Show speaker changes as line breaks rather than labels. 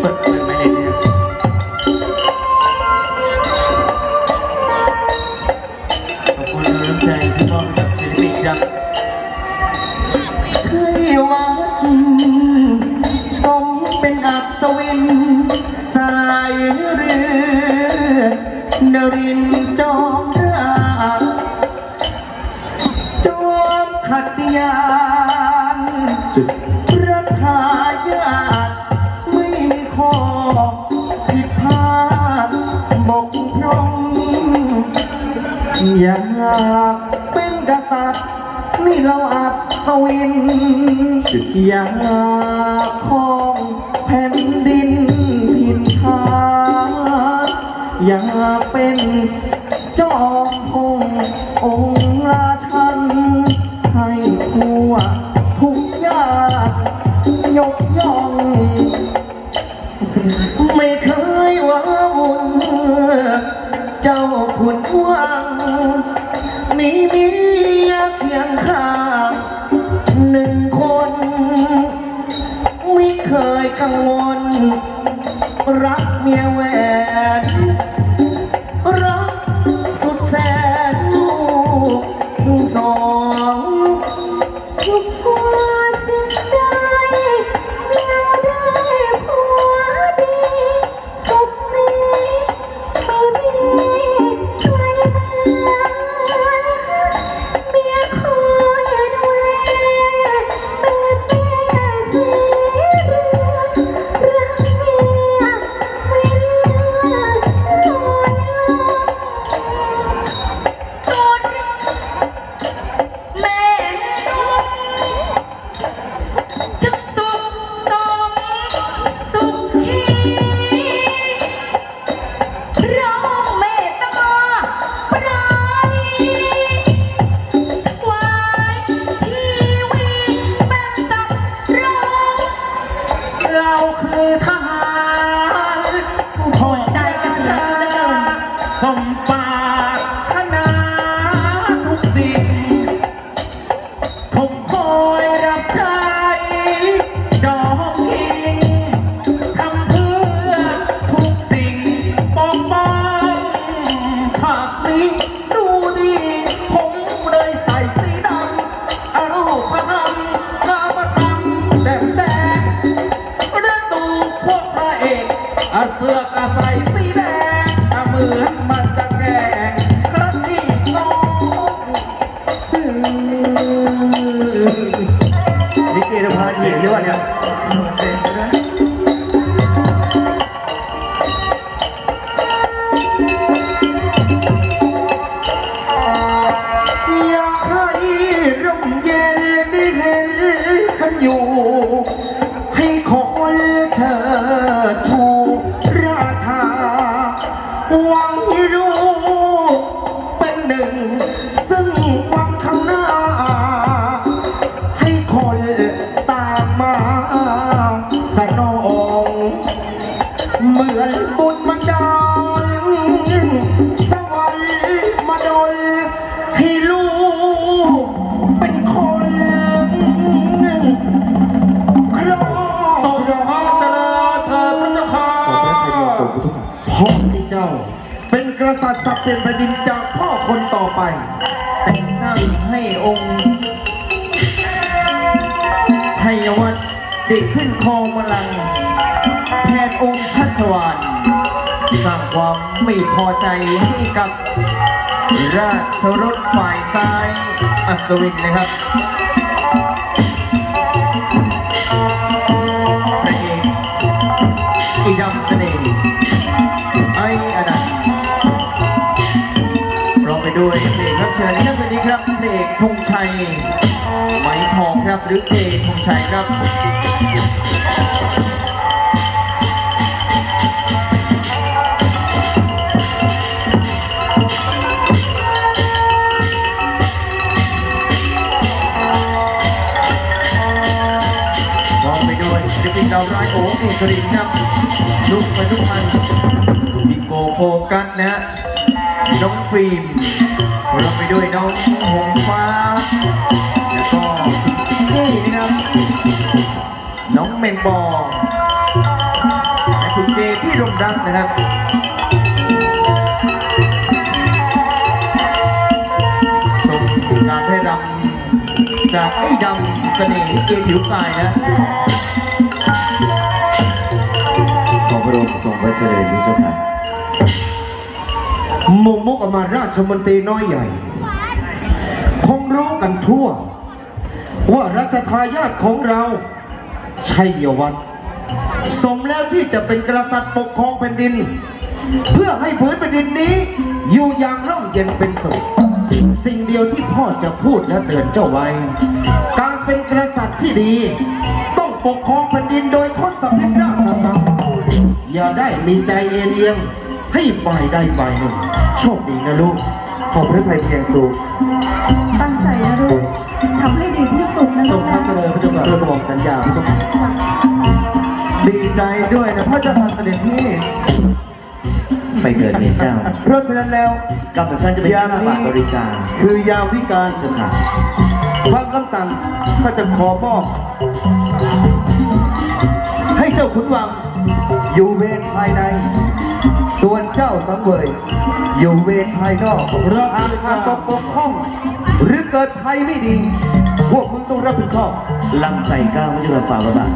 ไม่ได้เรื่องอบคุณำใจที่ต้กับศิลปินครับชัยวัฒสมเป็นอัศวิน สายเรือนรินทร์จอมจอมขัต อยากเป็นกษัตริย์ นี่เราอัศวิน อยากครองแผ่นดินถิ่นฐานอยากเป็นจอมพงองค์ราชัน ให้ทั่วทุกญาติยกย่อง ไม่เคยว่าวุ่นเจ้าขุนวัง มีเมียเคียงข้างหนึ่งคน ไม่เคยกังวล รักเมียแหว นี้ สัก
เป็นแผ่
น
ดินจา
ก
พ่
อคนต่อไป แต่งตั้งให้องค์ชัยวัฒน์เด็กขึ้นครองบัลลัง แทนองค์ชัชวานสร้างความไม่พอใจให้กับราชรถฝ่ายซ้ายอัศวินนะครับ รองไปด้วยเพลงรับเชิญในค่ำคืนนี้ครับเพลงธงชัยไหมทองครับหรือเพลงธงชัยครับมองไปด้วยจะเป็นดาวร้ายโอ้เอกรินครับลุกไปทุกมันบิโกโฟกัสนะฮะ น้องฟิล์มเราไปด้วยน้องหงฟ้า แล้วก็นี่นะครับ น้องเมงบอและคุณเจพี่รงรักนะครับส่งการให้รำจากไอ้ดำเสน่ห์เกผิวกายนะ
ระองค์ทรงพระเจริญพระเจ้าค่ะ
มงมุกออกมาราชมนตรีน้อยใหญ่ คงรู้กันทั่ว ว่ารัชทายาทของเราชัยวัฒน์สมแล้วที่จะเป็นกษัตริย์ปกครองแผ่นดิน เพื่อให้ผืนแผ่นดินนี้ อยู่อย่างร่มเย็นเป็นสุขสิ่งเดียวที่พ่อจะพูดและเตือนเจ้าไว้ การเป็นกษัตริย์ที่ดี ต้องปกครองแผ่นดินโดยทศพิธราชธรรมอย่าได้มีใจเอียง ให้ฝ่ายใดฝ่ายหนึ่ง โชคดีนะลูก ขอบพระทัยเพียงสูง
ตั้งใจนะลูกทำให้ดีที่สุดนะ
ท
ลู
รง
ก
พระ
นะ
เจริญพระเจ้าค่ะกระบอกสัญญาพระเจ้าค่ะดีใจด้วยนะพระเจ้าค่ะเสด็จพี่
ไปเถิดเมียเจ้า
เพราะฉะนั้นแล้ว
กับผมฉันจะเป็นข้าบาทบริจาค
คือยามวิการ
เจ้าค่ะ
ความคำสั่งก็จะขอมอบให้เจ้าขุนวัง อยู่เวรภายใน ส่วนเจ้าสังเวยอยู่เวทภายนอกหากขาดตกบกพร่อง หรือเกิดภัยไม่ดี พวกมึงต้องรับผิดชอบ
ลังใส่ก้าวไม่ใช่ฝ่าระบาท